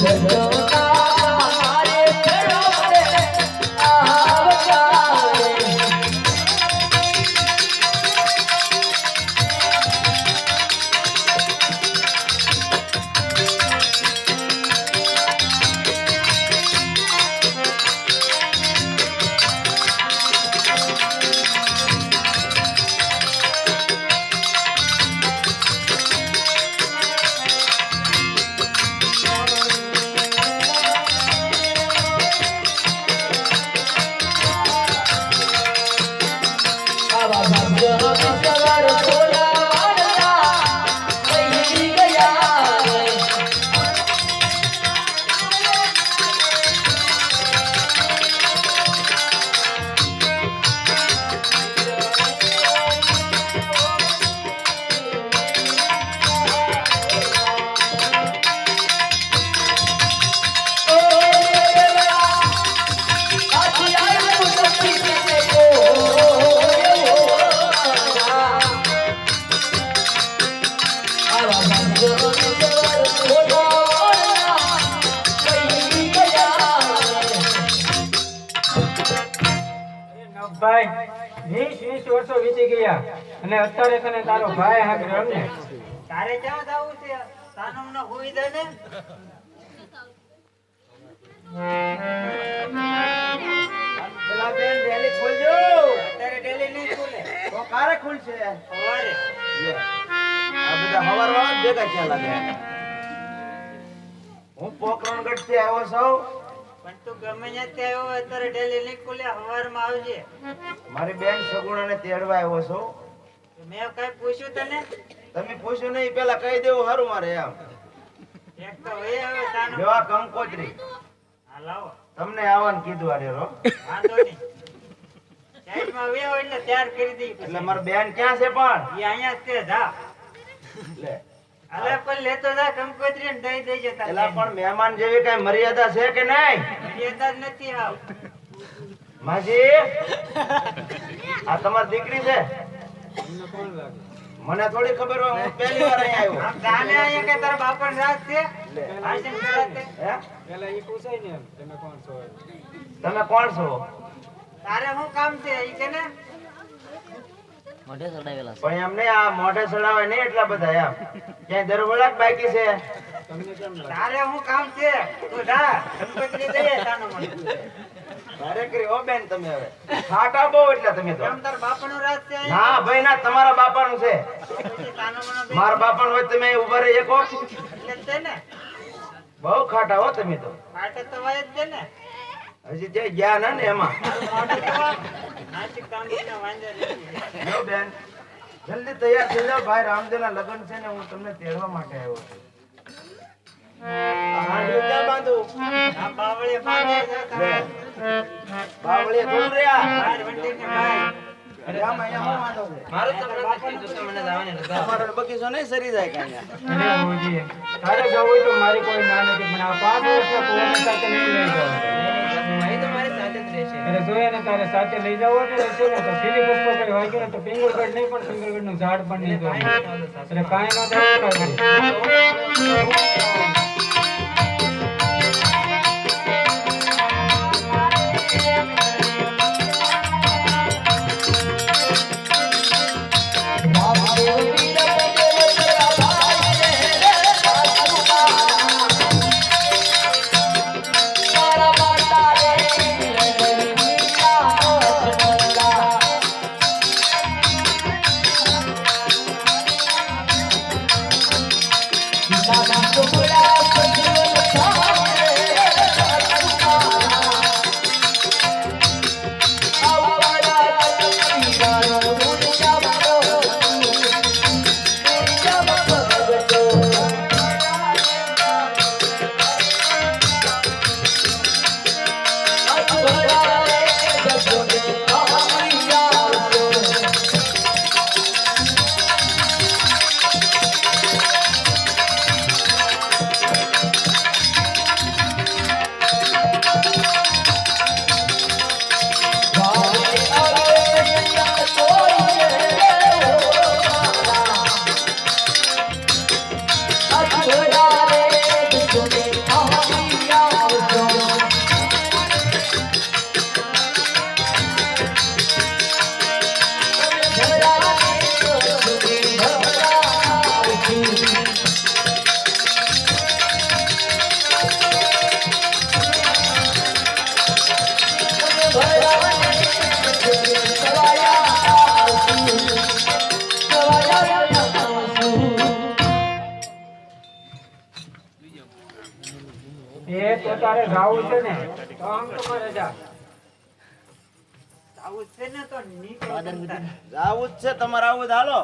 Let's go. ભાઈ વીસ વીસ વર્ષો વીતી ગયા. અને અત્યારે તને તારો ભાઈ હાજર અમને તારે ક્યાં જવું છે? તાનું ન હોઈ દે ને? પેલા બેન ડેલી ખોલજો. અત્યારે ડેલી નહીં ખુલે. તો કારે ખુલશે? સવારે આ બધા હવાર વાળા ભેગા થયા લાગે. હું પોકરણગઢથી આવ્યો છું. ગમે ત્યાંથી આવ્યો હોય ડેલી આવજે. મારી બેન સગુણાને તેડવા આવ્યો છો? મેં કઈ પૂછ્યું તને? તમે પૂછ્યું નહીં પેલા કહી દેવું સારું મારે એમ. એક તો હવે હવે તાનું. જેવા કંકોત્રી. હા લાવો. તમને આવવાનું કીધું આરે રો વાંધો નહીં. સાઈડમાં હોય એટલે તૈયાર કરી દઈ એટલે મારી બેન ક્યાં છે પણ? એ અહીંયા જ તે જા. લે. અલે પણ લેતો જા કંકોત્રી ને દઈ દેજે તાર એલા પણ મહેમાન જેવી કઈ મર્યાદા છે કે નહીં? મર્યાદા નથી આવ. માજી આ તમારી દીકરી છે? મને થોડી ખબર હોય હું પહેલી વાર અહીંયા આમ જાને અહીંયા કે તારા બાપાને રાત છે? લે. કરાતે પેલા એ પૂછાય ને તમે કોણ છો. તમે કોણ છો? તારે શું કામ છે ઈ કે ને? પણ એમ નહીં આ મોઢે ચડાવે નહીં એટલા બધા એમ. ક્યાંય દરવળાક બાકી છે. તમને કેમ લાગે તારે શું કામ છે? તું જા. કંકોત્રી દઈએ તાનું મને કરી હો બેન તમે હવે. ખાટા બહુ એટલે તમે તો. કેમ તાર બાપાનું રાત છે? ના ભાઈ ના તમારા બાપાનું છે. મારા બાપાનું હોય તમે ઊભા રહી શકો. એટલે છે ને. બહુ ખાટા હો તમે તો. માટે તો હોય જ છે ને. હજી જે ગયા ના ને એમાં. તો બેન જલ્દી તૈયાર થઈ જાવ ભાઈ રામદેવ ના લગ્ન છે ને હું તમને તેડવા માટે આવ્યો છું. બગીચો નહીં સરી જાય કાંઈ તારે જવું હોય તો મારી કોઈ ના નથી પણ આ પાંચ એટલે જોઈએ ને તારે સાથે લઈ જવો ને છે તો સીધી પુષ્પો કરી વાગ્યું તો પિંગલગઢ નહીં, પણ પિંગલગઢનું ઝાડ પણ નહીં. એટલે કાંઈ ન થાય એ તો તારે જાવું છે ને તો આમ તો મારે જા. આવું છે ને તો આવું જ છે તમારે આવું જ હાલો.